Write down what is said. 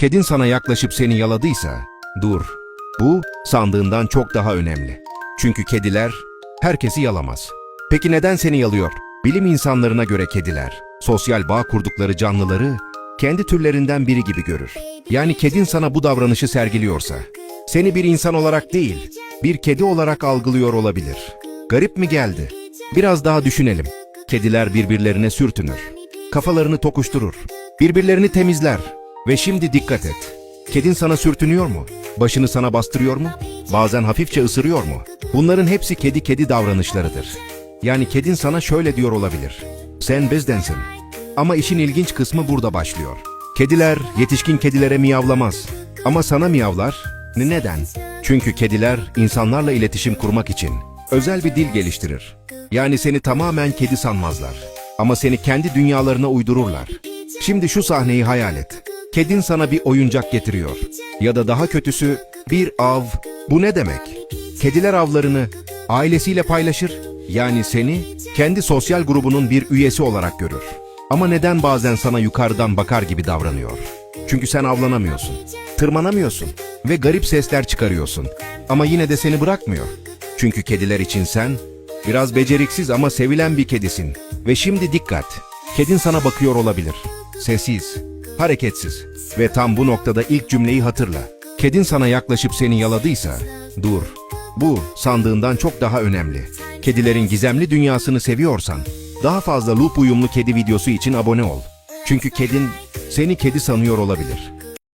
Kedin sana yaklaşıp seni yaladıysa, dur. Bu sandığından çok daha önemli. Çünkü kediler herkesi yalamaz. Peki neden seni yalıyor? Bilim insanlarına göre kediler, sosyal bağ kurdukları canlıları kendi türlerinden biri gibi görür. Yani kedin sana bu davranışı sergiliyorsa, seni bir insan olarak değil, bir kedi olarak algılıyor olabilir. Garip mi geldi? Biraz daha düşünelim. Kediler birbirlerine sürtünür. Kafalarını tokuşturur. Birbirlerini temizler. Ve şimdi dikkat et. Kedin sana sürtünüyor mu? Başını sana bastırıyor mu? Bazen hafifçe ısırıyor mu? Bunların hepsi kedi kedi davranışlarıdır. Yani kedin sana şöyle diyor olabilir. Sen bizdensin. Ama işin ilginç kısmı burada başlıyor. Kediler yetişkin kedilere miyavlamaz. Ama sana miyavlar. Ne- Neden? Çünkü kediler insanlarla iletişim kurmak için özel bir dil geliştirir. Yani seni tamamen kedi sanmazlar. Ama seni kendi dünyalarına uydururlar. Şimdi şu sahneyi hayal et. Kedin sana bir oyuncak getiriyor. Ya da daha kötüsü bir av. Bu ne demek? Kediler avlarını ailesiyle paylaşır. Yani seni kendi sosyal grubunun bir üyesi olarak görür. Ama neden bazen sana yukarıdan bakar gibi davranıyor? Çünkü sen avlanamıyorsun, tırmanamıyorsun ve garip sesler çıkarıyorsun. Ama yine de seni bırakmıyor. Çünkü kediler için sen biraz beceriksiz ama sevilen bir kedisin. Ve şimdi dikkat. Kedin sana bakıyor olabilir. Sessiz, hareketsiz ve tam bu noktada ilk cümleyi hatırla. Kedin sana yaklaşıp seni yaladıysa, dur. Bu sandığından çok daha önemli. Kedilerin gizemli dünyasını seviyorsan, daha fazla loop uyumlu kedi videosu için abone ol. Çünkü kedin seni kedi sanıyor olabilir.